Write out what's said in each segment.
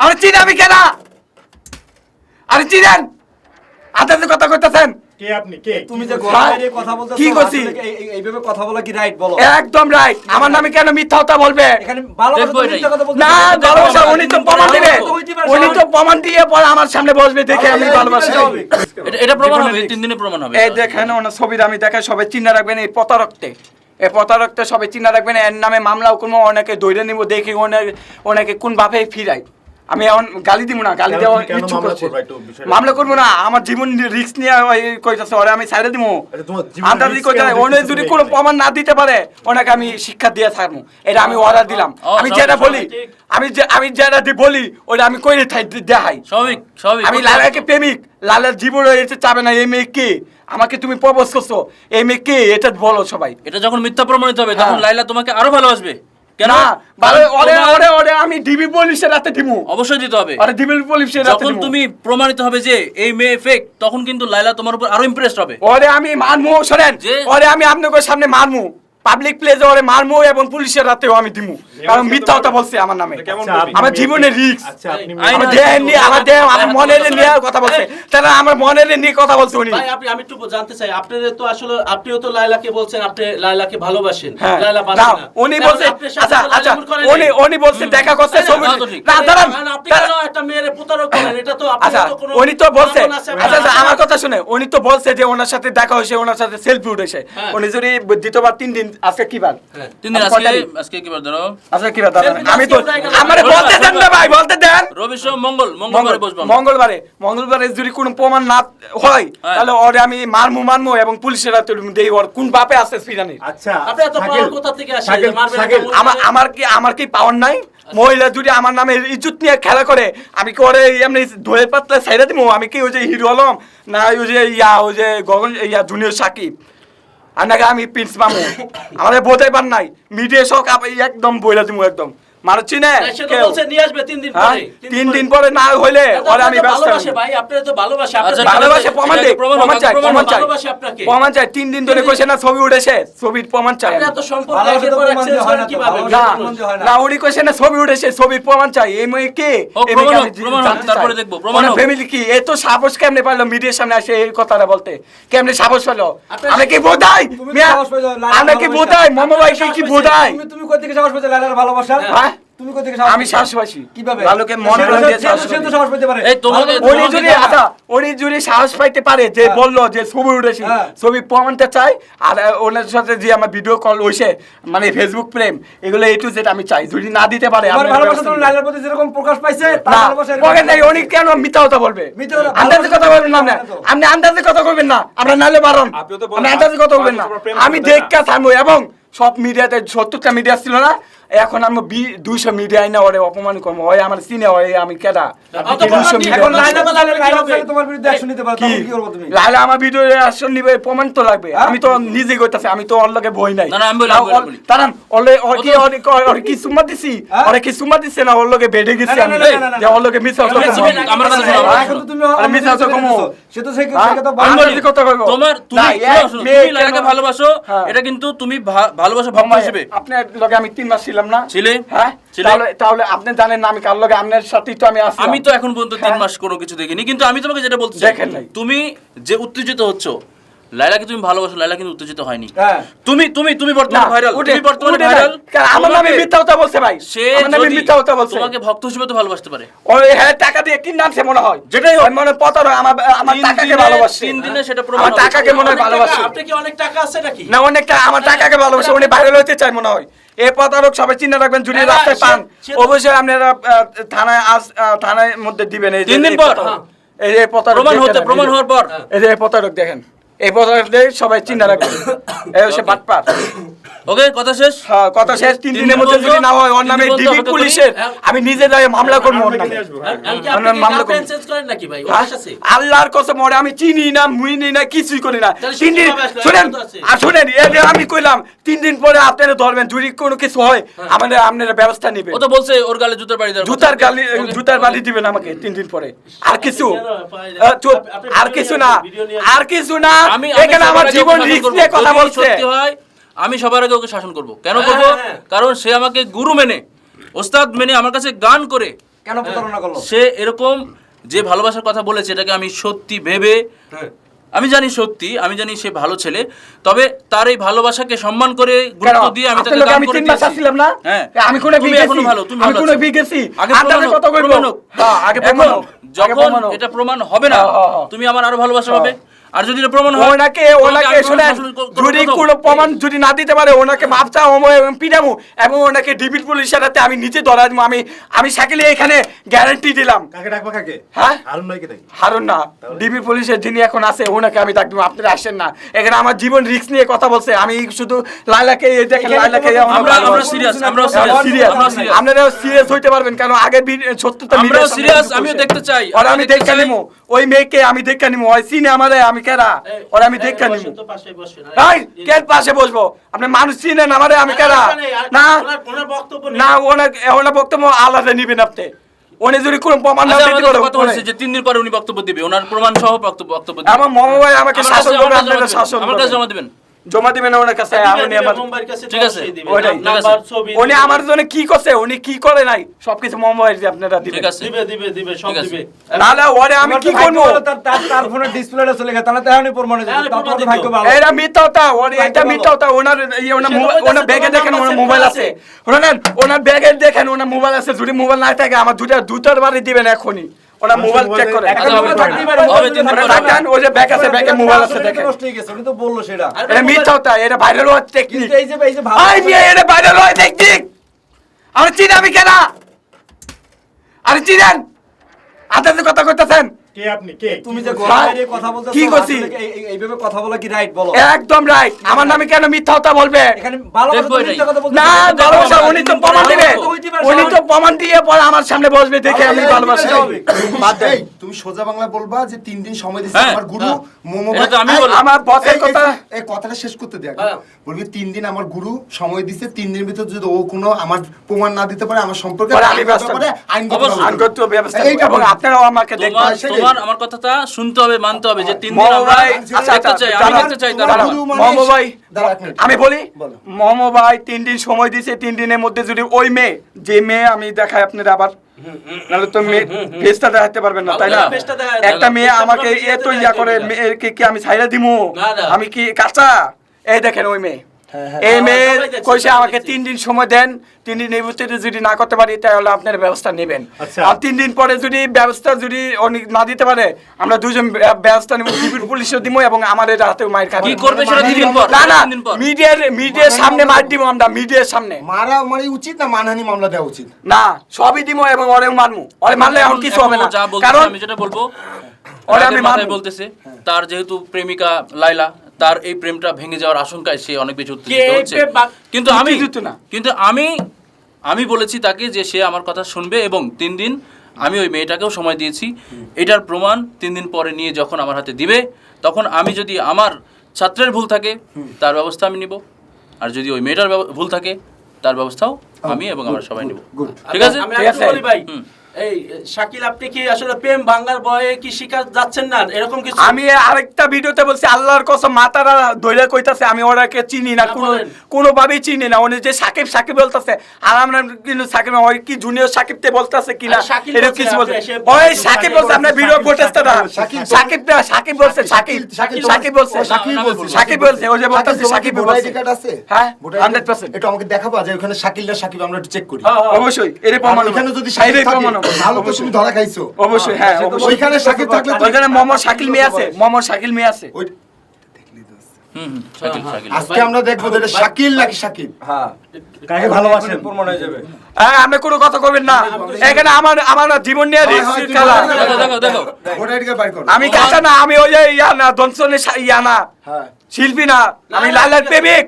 আরে চিনি আমি কেনা। আরে চিনেন। আদাতে কথা কইতেছেন। কে আপনি? কে? তুমি যে হ্যাঁ? কথা বলতেছো কি এই- এইভাবে কথা বলা কি রাইট বলো? একদম রাইট আমার নামে কেন মিথ্যা কথা বলবে? এখানে মিথ্যা কথা বলতেছো। না ভালোবাসা উনি তো প্রমাণ দিবে। উনি তো প্রমাণ দিয়ে পরে আমার সামনে বসবে দেখে আমি ভালোবাসি। এটা প্রমাণ হবে তিন দিনে প্রমাণ হবে। এই দেখেন ওনার ছবিটা আমি দেখে সবাই চিন্তা রাখবেন এই প্রতারকতে। এই প্রতারকতে সবাই চিন্তা রাখবেন এর নামে মামলাও করব অনেকে ধৈর্য নিব দেখি ওনাকে ওনাকে কোন বাপে ফিরাই আমি এখন গালি দিব না গালি ইচ্ছুক মামলা করছি? মামলা করব না আমার জীবন রিস্ক নিয়ে ওই কইতাছে ওরে আমি ছাইড়ে দিব তোমার জীবন আন্দাজি risk কইতাছে ওনে যদি কোনো প্রমাণ না দিতে পারে ওনাকে আমি শিক্ষা দিয়ে থাকব এটা আমি অর্ডার দিলাম। আমি যেটা বলি আমি যে আমি যেটা দি বলি ওটা আমি কইরে দেখাই। স্বাভাবিক স্বাভাবিক। আমি লালাকে প্রেমিক লালার জীবন হয়েছে চাবে না এই মেয়ে কে? আমাকে তুমি প্রপোজ করছ এই মেয়ে কে? এটা বলো সবাই। এটা যখন মিথ্যা প্রমাণিত হবে তখন হ্যাঁ। লাইলা তোমাকে আরও ভালোবাসবে। কেন? ওরে ওরে ওরে আমি ডিবি পুলিশের রাতে দিমু অবশ্যই দিতে হবে। আরে ডিবি পুলিশের রাতে যখন তুমি প্রমাণিত হবে যে এই মেয়ে ফেক তখন কিন্তু লাইলা তোমার উপর আরও ইমপ্রেসড হবে। ওরে আমি মানমু শোনেন। যে- ওরে আমি আপনাদের সামনে মারমু। পাবলিক প্লেসে ওরে মারমু এবং পুলিশের রাতেও আমি দিমু। কারণ মিথ্যা কথা বলছে আমার নামে। আচ্ছা? আমার জীবনের রিস্ক আচ্ছা আপনি আমার দেহ নিয়ে আমার দেহ আমার মনের নিয়ে কথা বলছে। তাহলে আমার মনের নিয়ে কথা বলছে উনি। ভাই আপনি আমি একটু জানতে চাই আপনাদের তো আসলে আপনিও তো লায়লাকে বলছেন আপনি লায়লাকে ভালোবাসেন। হ্যাঁ। লায়লা না বাসেন না। উনি বলছে আচ্ছা আচ্ছা উনি উনি বলছে দেখা করছে তাই না? ছবি। না দাঁড়ান। আপনি কেন একটা মেয়ের প্রতারক করেন? এটা তো আপনার আচ্ছা তো কোনো উনি তো বলছে আচ্ছা আচ্ছা আমার কথা শুনে উনি তো বলছে যে ওনার সাথে দেখা হয়েছে ওনার সাথে সেলফি উঠেছে। হ্যাঁ। উনি যদি দ্বিতীয়বার তিন দিন আজকে কি বার? হ্যাঁ। তিন দিন আজকে আজকে কি বার ধরো? আজকে কি বার Selfie আমি তো। আমারে বলতে দেন না ভাই বলতে দেন। রবি সোম মঙ্গল মঙ্গল মঙ্গলবারে বসবো মঙ্গলবারে মঙ্গলবারে যদি কোনো প্রমাণ না হয় হ্যাঁ। তাহলে ওরে আমি মারমু মারমু এবং পুলিশের হাতে দেই ওর কোন বাপে আছে ফিরানি আচ্ছা আপনি এত পাওয়ার কোথা থেকে আসে মারবেন? আমার আমার কি আমার কি পাওয়ার নাই? মহিলা যদি আমার নামে ইজ্জত নিয়ে খেলা করে আমি কি ওরে এমনি ধরে পাতলে সাইডে দিব আমি কি ওই যে হিরো আলম না ওই যে ইয়া ওই যে গগন ইয়া জুনিয়র সাকিব? আর নাকি আমি প্রিন্স মামু। আমাদের বোঝাইবার নাই। মিডিয়া আপ- একদম বইলা দিব একদম। মানুষ চিনে নিয়ে আসবে তিন দিন হ্যাঁ? পরে তিন দিন পরে না হইলে আমি তো ব্যস্ত ভালোবাসে ভাই আপনার তো ভালোবাসে আপনার তো ভালোবাসে। প্রমাণ চাই প্রমাণ প্রমাণ চাই। আপনাকে। প্রমাণ চাই তিন দিন ধরে কইছে না ছবি উঠেছে ছবির প্রমাণ চাই। আপনি আমি। সম্পর্ক ভালোবাসা একের পর এক চেঞ্জ করেন না কীভাবে? হয়। না। কইছে না ছবি উঠেছে ছবির প্রমাণ চাই। এই কে? তারপরে দেখব, প্রমাণ ফ্যামিলি কি? এত সাহস কেমনে পাইলো? মিডিয়ার সামনে আসে এই কথাটা বলতে। কেমনে সাহস আমরা কি বোধাই? আমরা কি বোধাই? মামা ভাই কি। বোধাই? তুমি তুমি কই থেকে সাহস ভালোবাসা? হ্যাঁ? তুমি কই থেকে আমি? পাইছি। কীভাবে? লালুকে মন সে তো- প্রাণ দিয়ে তো- সে তো পারে। এই তোমাকে- ভালোবাসা- উনি যদি আচ্ছা উনি যদি সাহস পাইতে পারে যে হ্যাঁ। বলল যে ছবি উঠেছি। হ্যাঁ। ছবি প্রমাণটা চাই আর ওনার সাথে যে আমার ভিডিও কল হইছে মানে ফেসবুক প্রেম এগুলো এ টু জেড আমি চাই। যদি না দিতে পারে আপনার ভালোবাসা তোমার প্রতি যেরকম প্রকাশ পাইছে তার ভালোবাসা নাই উনি কেন মিথ্যা কথা বলবে? আন্দাজে কথা বলবেন না আপনি। তো। আন্দাজে কথা বলবেন না আমরা নালে বারণ। তো আপনি আন্দাজে কথা বলবেন না। আমি তাই থামবো এবং সব মিডিয়াতে সত্তরটা মিডিয়া ছিল না এখন আমি দুইশো মিডিয়ায় না ওরে অপমান করব। হয় আমার সিনে হয় আমি কেডা মিডিয়া লাইলা আমার ভিডিও আসন নিবে প্রমাণ তো লাগবে। হ্যাঁ? আমি তো নিজে কইতাছি আমি তো ওর লগে বই নাই। ওলে ওর কি ওর কি- সুম্মা দিছি? হ্যাঁ? ওরে কি সুম্মা দিছে না? ওর লগে বেডে গেছি আমি। না, না, না, না, যে ওর লগে মিস হতো আমার কথা শোনো? এখন তো তুমি কমো। সে তো সে হ্যাঁ? বলছি কথা কইবো। তোমার তুমি লাইলাকে ভালোবাসো। এটা কিন্তু তুমি ভালোবাসা ভক্ত হিসেবে। আপনার লগে আমি তিন মাস ছিলাম। না ছিলে? হ্যাঁ তাহলে তাহলে আপনি জানেন না আমি কার লগে আপনার সাথেই তো আমি আছি আমি তো এখন পর্যন্ত তিন হ্যাঁ। মাস কোনো কিছু দেখিনি কিন্তু আমি তোমাকে যেটা বলতে চাই দেখেন নাই। তুমি যে উত্তেজিত হচ্ছ লাইলাকে তুমি ভালোবাসো লাইলা কিন্তু উত্তেজিত হয়নি। হ্যাঁ। তুমি তুমি তুমি বর্তমানে ভাইরাল তুমি বর্তমানে ভাইরাল আমার নামে মিথ্যা কথা বলছে ভাই। সে আমার নামে মিথ্যা কথা বলছে। তোমাকে ভক্ত হিসেবে তো ভালোবাসতে পারে। ওই হ্যাঁ টাকা দিয়ে কি নামছে মনে হয়। যেটাই। ওই মনে পতর আমার আমার টাকাকে ভালোবাসে। তিন দিনে সেটা প্রমাণ আমার টাকাকে মনে হয় ভালোবাসে। আপনি কি অনেক টাকা আছে নাকি? না অনেকটা আমার টাকাকে ভালোবাসে। উনি ভাইরাল হতে চায় মনে হয়। এই প্রতারক সবাই চিন্তা রাখবেন যদি হ্যাঁ, রাস্তায় পান। অবশ্যই আপনারা থানায় আস আহ, থানায় মধ্যে দিবেন। এই তিন দিন পর, হ্যাঁ। এই প্রতারক প্রমাণ হতে প্রমাণ হওয়ার পর। এই যে এই প্রতারক দেখেন। এই প্রতারক সবাই চিন্তা রাখবেন এই হচ্ছে বাটপার ওকে কথা শেষ? হ্যাঁ, কথা শেষ। তিন দিনের মধ্যে যদি না হয় ওর নামে ডিবি পুলিশের আমি নিজে যাই মামলা করব ওর নামে। হ্যাঁ। আপনি কি মামলা করব। চেঞ্জ করেন নাকি ভাই? হ্যাঁ? আছে আল্লাহর কসম ওরে আমি চিনি না মুইনি না কিছুই করি না। তিন দিন শুনেন। আর শুনেন এই যে আমি কইলাম তিন দিন পরে আপনারা ধরবেন যদি কোনো কিছু হয় আমাদের আপনারা ব্যবস্থা নেবেন। ও তো বলছে ওর গালে জুতার বাড়ি কথা। জুতার গালি জুতার। বাড়ি দিবেন আমাকে তিন দিন পরে। আর কিছু আর কিছু না। আর কিছু না। আমি এখানে সবার আমার আগে জীবন ওকে শাসন রিস্ক করব। নিয়ে কথা বলছে। সত্যি হয় আমি সবার আগে ওকে শাসন করব। কেন হ্যাঁ, করব? হ্যাঁ, হ্যাঁ। কারণ সে আমাকে গুরু মেনে ওস্তাদ মেনে আমার কাছে গান করে। কেন প্রতারণা করল? সে এরকম যে ভালোবাসার কথা বলেছে এটাকে আমি সত্যি ভেবে। আমি জানি সত্যি আমি জানি সে ভালো ছেলে তবে তার এই ভালোবাসাকে সম্মান করে গুরুত্ব দিয়ে আমি তাকে আমি করে দিয়েছি। আসছিলাম না? হ্যাঁ। আমি কোনে তুমি এখনও ভালো তুমি ভালো কোনে। গেছি আগে কত করব আগে প্রমাণ যখন এটা প্রমাণ হবে না। তুমি আমার আরও ভালোবাসা হবে আর যদি প্রমাণ হয় ওনাকে ওনাকে শুনেন যদি কোনো প্রমাণ যদি না দিতে পারে ওনাকে মাপ চাও এবং ওনাকে ডিবিট পুলিশের হাতে আমি নিজে ধরা দেবো আমি আমি সাইকেলে এখানে গ্যারান্টি দিলাম। কাকে ডাকবো কাকে? হ্যাঁ? হারুন ভাইকে ডাকি। হারুন না ডিবি পুলিশের যিনি এখন আছে ওনাকে আমি ডাকবো আপনারা আসেন না। এখানে আমার জীবন রিস্ক নিয়ে কথা বলছে আমি শুধু লাইলাকে এই দেখেন লাইলাকে আমরা আমরা সিরিয়াস আমরা সিরিয়াস আপনারা সিরিয়াস হইতে পারবেন কারণ আগে সত্যতা serious, কিছু আমিও দেখতে চাই, আমিও আমি দেখতে দেখা নিমু ওই মেয়েকে আমি দেখে নিমু ওই সিনে আমারে আমি কেরা? এই, ওরা আমি দেখা নিব। ভাই কেন পাশে বসবো? আপনি মানুষ চিনেন আমারে আমি কেরা? না? ওনার- ওনার বক্তব্য না ওনার ওনার বক্তব্য আলাদা নিবেন আপনি। উনি যদি কোনো প্রমাণ না আচ্ছা, দিতে পারে কথা বলছে যে তিন দিন পরে উনি বক্তব্য দিবে ওনার প্রমাণ সহ বক্তব্য বক্তব্য দিবে। আমার মামা ভাই আমাকে শাসন করবে আপনারা শাসন আমার কাছে জমা দিবেন। জমা দিবেন ওনার কাছে আমি আমার ঠিক আছে, ওইটাই, উনি আমার জন্য কি করছে উনি কি করে নাই? সবকিছু মোবাইল দিয়ে আপনারা দিবেন। ঠিক আছে। দিবে, দিবে, দিবে, সব দিবে। নাহলে ওরে আমি কি করব? তার তার তার ফোনের ডিসপ্লেটা চলে গেছে তাহলে তো এখনই প্রমাণ হয়ে যাবে। তার তো ভাগ্য ভালো। এটা মিথ্যা হতা ওর এটা মিথ্যা হতা ওনার এই ওনার ওনার ব্যাগে দেখেন ওনার মোবাইল আছে। শুনেন ওনার ব্যাগে দেখেন ওনার মোবাইল আছে যদি মোবাইল না থাকে আমার দুটা দুটার বাড়ি দিবেন এখনই। ওনার মোবাইল চেক করে। একটা মোবাইল হবে, থাকতেই হবে, পারে, হবে, মোবাইল। তিন যদি দিন না পরে থাকে, দেখেন, ওই যে আছে, মোবাইল আছে, দেখে বলল সেটা। এটা মিথ্যা হতা এটা ভাইরাল হওয়ার টেকনিক এই যে এই যে ভালো মিয়া এটা ভাইরাল হয় টেকনিক আমরা চিনি আমি কেনা? আরে চিনেন? আদাতে কথা কইতেছেন। কে আপনি? কে? তুমি যে কি গলা বাইরে কথা বলতেছো কি করছি? আসলে এই- এই- এইভাবে কথা বলা কি রাইট বলো? একদম রাইট আমার নামে কেন মিথ্যা হতা বলবে? এখানে ভালো কথা এটাই। মিথ্যা কথা বলতে না ভালোবাসা উনি তো প্রমাণ দিবে। ভালো তো হইতে পারে, উনি তো প্রমাণ দিয়ে পরে আমার সামনে বসবে দেখে আমি ভালো বাদ দেই তুমি সোজা বাংলা বলবা যে তিন দিন সময় হ্যাঁ, আমার গুরু হ্যাঁ। মোমো আমি আমার বসের এই, এই, কথা এই কথাটা শেষ করতে দেখ হ্যাঁ। বলবি তিন দিন আমার গুরু সময় দিচ্ছে তিন দিনের ভিতর যদি ও কোনো আমার প্রমাণ না দিতে পারে আমার সম্পর্কে পরে আমি ব্যবস্থা। আইনগত ব্যবস্থা এইটা আপনারাও আমাকে দেখবেন তোমার আমার কথাটা শুনতে হবে মানতে হবে যে তিন দিন আমরা আচ্ছা, দেখতে চাই আমি দেখতে চাই তারা মোহাম্মদ ভাই। আমি বলি বলো। ভাই তিন দিন সময় দিয়েছে তিন দিনের মধ্যে যদি ওই মেয়ে যে মেয়ে আমি দেখাই আপনারা আবার নাহলে তো মেয়ে ফেসটা দেখাতে পারবেন না তাই না? একটা মেয়ে আমাকে এত ইয়া করে মেয়েকে কি আমি ছাইরা দিমু। আমি কি কাঁচা? এই দেখেন ওই মেয়ে। এই মেয়ে সবাই দেখছে, কইছে আমাকে তিন দিন সময় দেন তিন দিন এই ভিতরে যদি না করতে পারি তাহলে আপনার ব্যবস্থা নেবেন। আর তিন দিন পরে যদি ব্যবস্থা যদি উনি না দিতে পারে আমরা দুজন ব্যবস্থা নিব পুলিশে দিব এবং আমাদের হাতে মাইর খাব। কি করবে সেটা তিন দিন পর? না না তিন দিন পর? মিডিয়ার মিডিয়ার সামনে মার দিব আমরা মিডিয়ার সামনে। মারা মারি উচিত না মানহানি মামলা দেওয়া উচিত? না সবই দিব এবং ওরেও মারমু ওরে মারলে এখন কিছু হবে না এখন ও যা বলতেছে কারণ আমি যেটা বলব ওরে আমি মাথায় বলতেছে তার যেহেতু প্রেমিকা লাইলা তার এই প্রেমটা ভেঙে যাওয়ার আশঙ্কায় সে অনেক বেশি উত্তেজিত হচ্ছে। কিন্তু আমি না। কিন্তু আমি আমি বলেছি তাকে যে সে আমার কথা শুনবে এবং তিন দিন আমি ওই মেয়েটাকেও সময় দিয়েছি। এটার প্রমাণ তিন দিন পরে নিয়ে যখন আমার হাতে দিবে তখন আমি যদি আমার ছাত্রের ভুল থাকে তার ব্যবস্থা আমি নিব। আর যদি ওই মেয়েটার ভুল থাকে তার ব্যবস্থাও আমি এবং আমরা সবাই নিব। ঠিক আছে? ঠিক আছে। ভাই। হুম। এই শাকিল আপনি কি আসলে প্রেম ভাঙ্গার বয়ে কি শিকার যাচ্ছেন না? এরকম কিছু? আমি আরেকটা ভিডিওতে বলছি আল্লাহর কসম মাতারা ধইরা কইতাছে আমি ওরাকে চিনি না না কোনো। কোনোভাবেই চিনি না। উনি যে সাকিব সাকিব বলতাছে আর আমরা কিন্তু সাকিব ওই কি জুনিয়র সাকিবতে বলতাছে কিনা এটা বলছে, কিছু এসে ওই সাকিব বলছে আপনার ভিডিও শাকিল, না সাকিব না সাকিব বলছে সাকিব সাকিব বলছে। সাকিব বলছে ওই যে বলতাছে সাকিব বলছে। আছে? হ্যাঁ 100% একটু আমাকে দেখাবো যে ওখানে শাকিল না শাকিব আমরা একটু চেক করি। হ্যাঁ, হ্যাঁ। অবশ্যই এর প্রমাণ ওইখানে যদি এটাই তো তুমি ধরা খাইছো। অবশ্যই হ্যাঁ সে ওইখানে শাকিল থাকলে ওইখানে মোহাম্মদ শাকিল মেয়ে আছে মোহাম্মদ শাকিল মেয়ে আছে। ওই- হুম হুম শাকিল শাকিল। আজকে আমরা দেখব যে শাকিল নাকি শাকিব? হ্যাঁ। কাকে ভালোবাসেন? প্রমাণ হয়ে যাবে। হ্যাঁ কোনো কথা কইবেন না। এখানে আমার আমার জীবন নিয়ে রিস্ক খেলা। আমি কাঁচা না আমি ওই যে ইয়া না দনসনের ইয়া না। হ্যাঁ। শিল্পী না। আমি লালার প্রেমিক।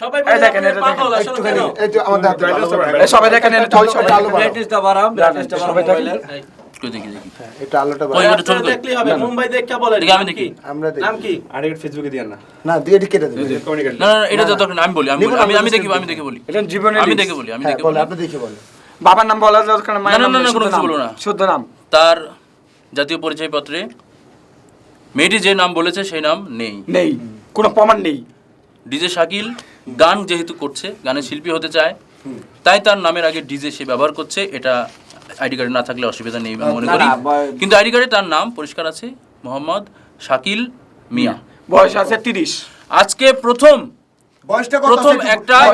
সবাই দেখেন, এটা দেখেন। পাগল আসলে একটুখানি কেন? এই যে আমাদের হাতে ভালো করে এই সবাই দেখেন সবাই আলো বাড়াও। ব্রাইটনেসটা বাড়াম ব্রাইটনেসটা বাড়াম সবাই দেখেন। মোবাইলের এই, কই দেখি দেখি এটা আলোটা ওই বাড়াও। ওটা ছোট আপনারা কই। দেখলেই হবে মুম্বাই দেখে বলেন আমি দেখি। আমরা দেখি। নাম কি আরেকটা ফেসবুকে দিয়েন না না দিয়ে এটা কেটে দেবে না না না, এটা তো আমি বলি আমি নিবো বলি না, আমি আমি দেখি আমি দেখে বলি এটা জীবনের আমি দেখে বলি আমি দেখে বলি আপনি দেখে বলেন বাবার নাম বলার দরকার না, নাম না, না, কোনো কিছু নাম। না। শুদ্ধ নাম তার জাতীয় পরিচয় পত্রে মেয়েটি যে নাম বলেছে সেই নাম নেই নেই কোনো প্রমাণ নেই ডিজে শাকিল গান যেহেতু করছে গানের শিল্পী হতে চায় তাই তার নামের আগে ডিজে সে ব্যবহার করছে এটা আইডি কার্ডে না থাকলে অসুবিধা নেই মনে করি। কিন্তু আইডি কার্ডে তার নাম পরিষ্কার আছে মোহাম্মদ শাকিল মিয়া। বয়স আছে তিরিশ। আজকে প্রথম বয়সটা প্রথম একটা-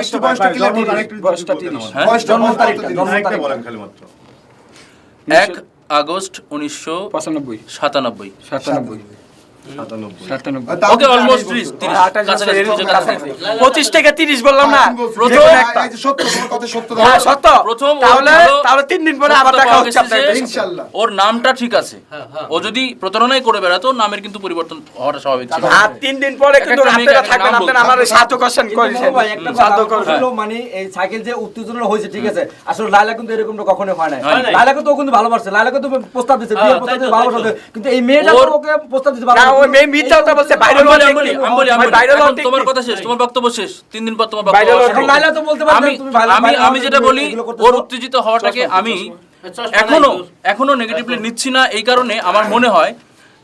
হ্যাঁ? বয়সটা জন্ম কত তারিখটা, দিন? জন্ম আরেকটা বলেন খালি মাত্র এক আগস্ট উনিশশো পঁচানব্বই। সাতানব্বই। সাতানব্বই। এরকম। পঁচিশ থেকে তিরিশ বললাম না। প্রথম হ্যাঁ ওর তাহলে তিন দিন পরে আবার দেখা হচ্ছে গেছে আপনাদের। যে ইনশাআল্লাহ। ওর নামটা ঠিক আছে। ও যদি প্রতারণাই করে বেড়াতো নামের কিন্তু পরিবর্তন হওয়াটা স্বাভাবিক ছিল। আর তিন দিন পরে কিন্তু আপনারা আমার সাহায্য করছেন। মানে এই সাইকেল যে উত্তেজনা হয়েছে ঠিক আছে? আসলে লাইলা কিন্তু এরকমটা কখনো হয় না হয়। লাইলাকে তো ও কিন্তু ভালোবাসছে লাইলাকে তো প্রস্তাব দিচ্ছে হ্যাঁ, বিয়ের প্রস্তাব দিচ্ছে ভালোবাসা। কিন্তু এই মেয়েটা ওকে প্রস্তাব দিতে পারবে মিথ্যা কথা বলছে বাইরে আমি বলি, আমি বলি, আমি বলি, আমি বলি। তোমার কথা শেষ তোমার বক্তব্য শেষ। তিন দিন পর তোমার বক্তব্য বাইরে আসবে। এখন লাইলা তো বলতে পারবে আমি আমি যেটা বলি ওর উত্তেজিত হওয়াটাকে আমি এখনও এখনও নেগেটিভলি নিচ্ছি না এই কারণে আমার মনে হয়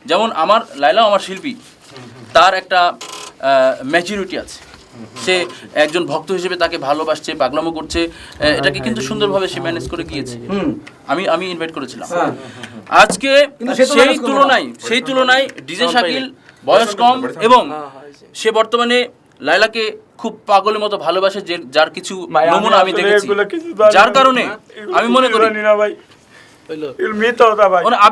যেমন আমার লাইলাও আমার শিল্পী তার একটা ম্যাচুরিটি আছে। সে একজন ভক্ত হিসেবে তাকে ভালোবাসছে পাগলামো করছে এটাকে কিন্তু সুন্দরভাবে সে ম্যানেজ করে গিয়েছে। আমি আমি ইনভাইট করেছিলাম। হ্যাঁ। আজকে সেই। তুলনায় সেই তুলনায় ডিজে শাকিল বয়স কম এবং সে বর্তমানে লাইলাকে খুব পাগলের মতো ভালোবাসে যে যার কিছু নমুনা আমি দেখেছি। যার কারণে আমি মনে করি না ভাই।